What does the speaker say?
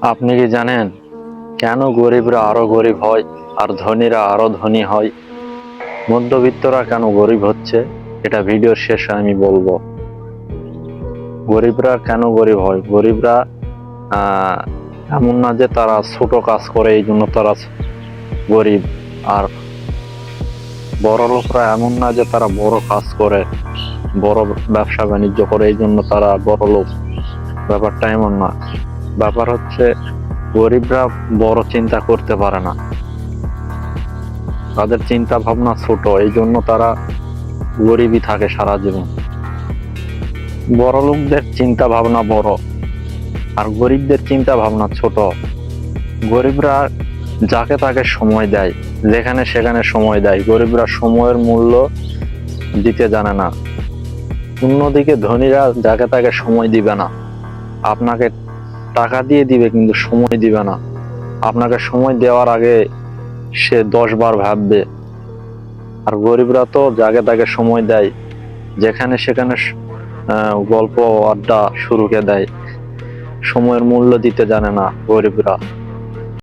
আপনি কি জানেন কেন গরিবরা আরও গরিব হয় আর ধনীরা আরও ধনী হয়? মধ্যবিত্তরা কেন গরিব হচ্ছে? এটা ভিডিওর শেষে আমি বলব। গরিবরা কেন গরিব হয়? গরিবরা এমন না যে তারা ছোট কাজ করে, এই জন্য তারা গরিব। আর বড় লোকরা এমন না যে তারা বড় কাজ করে, বড় ব্যবসা বাণিজ্য করে, এই জন্য তারা বড় লোক। ব্যাপারটা এমন না। ব্যাপার হচ্ছে, গরিবরা বড় চিন্তা করতে পারে না। তাদের চিন্তা ভাবনা ছোট এই জন্য তারা গরিবই থাকে সারা জীবন। বড় লোকদের চিন্তা ভাবনা বড়, আর গরিবদের চিন্তা ভাবনা ছোট। গরিবরা যাকে তাকে সময় দেয়, যেখানে সেখানে সময় দেয়। গরিবরা সময়ের মূল্য দিতে জানে না। অন্যদিকে ধনীরা যাকে তাকে সময় দিবে না। আপনাকে টাকা দিয়ে দিবে কিন্তু সময় দিবে না। আপনাকে সময় দেওয়ার আগে সে দশ বার ভাববে। আর গরিবরা তো যাকে তাকে সময় দেয়, যেখানে সেখানে গল্প, আড্ডা শুরুকে দেয়। সময়ের মূল্য দিতে জানে না গরিবরা।